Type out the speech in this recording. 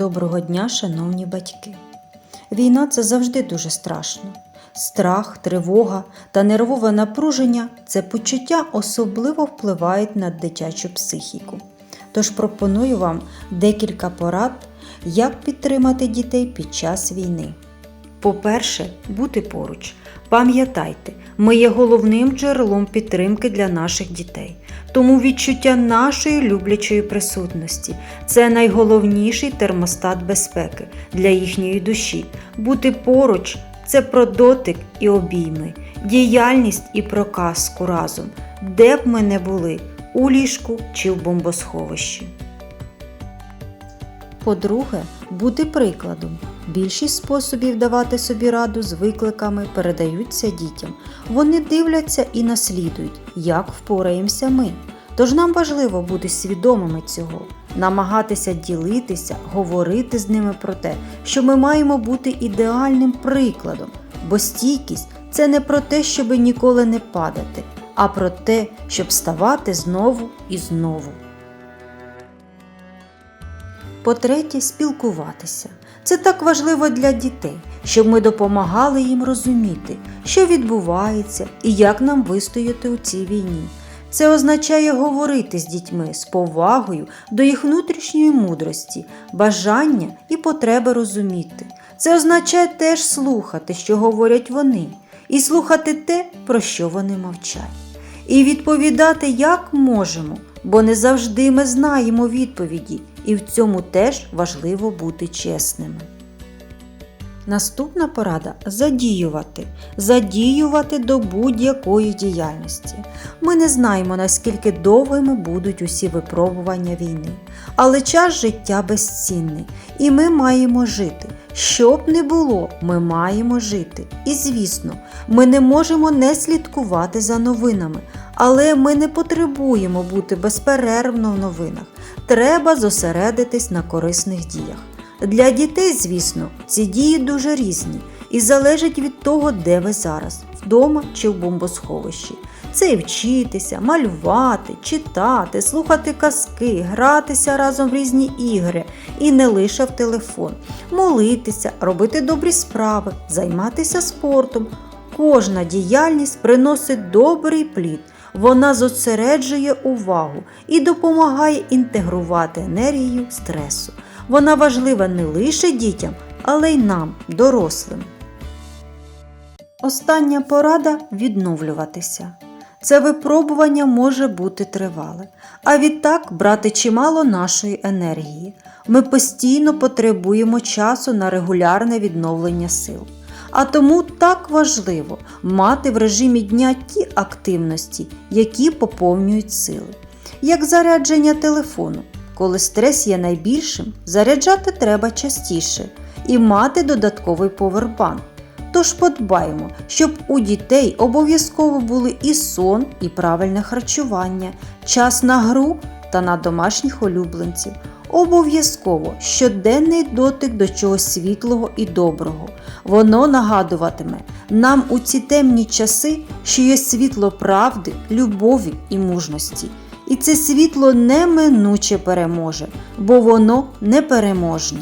Доброго дня, шановні батьки! Війна це завжди дуже страшно. Страх, тривога та нервове напруження це почуття особливо впливають на дитячу психіку. Тож пропоную вам декілька порад, як підтримати дітей під час війни. По-перше, бути поруч. Пам'ятайте, ми є головним джерелом підтримки для наших дітей. Тому відчуття нашої люблячої присутності це найголовніший термостат безпеки для їхньої душі. Бути поруч це про дотик і обійми, діяльність і про казку разом, де б ми не були, у ліжку чи в бомбосховищі. По-друге, бути прикладом. Більшість способів давати собі раду з викликами передаються дітям. Вони дивляться і наслідують, як впораємося ми. Тож нам важливо бути свідомими цього, намагатися ділитися, говорити з ними про те, що ми маємо бути ідеальним прикладом, бо стійкість це не про те, щоб ніколи не падати, а про те, щоб ставати знову і знову. По-третє, спілкуватися. Це так важливо для дітей, щоб ми допомагали їм розуміти, що відбувається і як нам вистояти у цій війні. Це означає говорити з дітьми з повагою до їх внутрішньої мудрості, бажання і потреби розуміти. Це означає теж слухати, що говорять вони, і слухати те, про що вони мовчать. І відповідати як можемо, бо не завжди ми знаємо відповіді, і в цьому теж важливо бути чесними. Наступна порада задіювати. Задіювати до будь-якої діяльності. Ми не знаємо, наскільки довгими будуть усі випробування війни, але час життя безцінний, і ми маємо жити. Що б не було, ми маємо жити. І звісно, ми не можемо не слідкувати за новинами, але ми не потребуємо бути безперервно в новинах. Треба зосередитись на корисних діях. Для дітей, звісно, ці дії дуже різні і залежать від того, де ви зараз, вдома чи в бомбосховищі. Це і вчитися, малювати, читати, слухати казки, гратися разом в різні ігри і не лише в телефон, молитися, робити добрі справи, займатися спортом. Кожна діяльність приносить добрий плід. Вона зосереджує увагу і допомагає інтегрувати енергію стресу. Вона важлива не лише дітям, але й нам, дорослим. Остання порада відновлюватися. Це випробування може бути тривале, а відтак брати чимало нашої енергії. Ми постійно потребуємо часу на регулярне відновлення сил. А тому так важливо мати в режимі дня ті активності, які поповнюють сили, як зарядження телефону. Коли стрес є найбільшим, заряджати треба частіше і мати додатковий повербанк. Тож подбаємо, щоб у дітей обов'язково були і сон, і правильне харчування, час на гру та на домашніх улюбленців. Обов'язково щоденний дотик до чогось світлого і доброго. Воно нагадуватиме нам у ці темні часи, що є світло правди, любові і мужності. І це світло неминуче переможе, бо воно непереможне.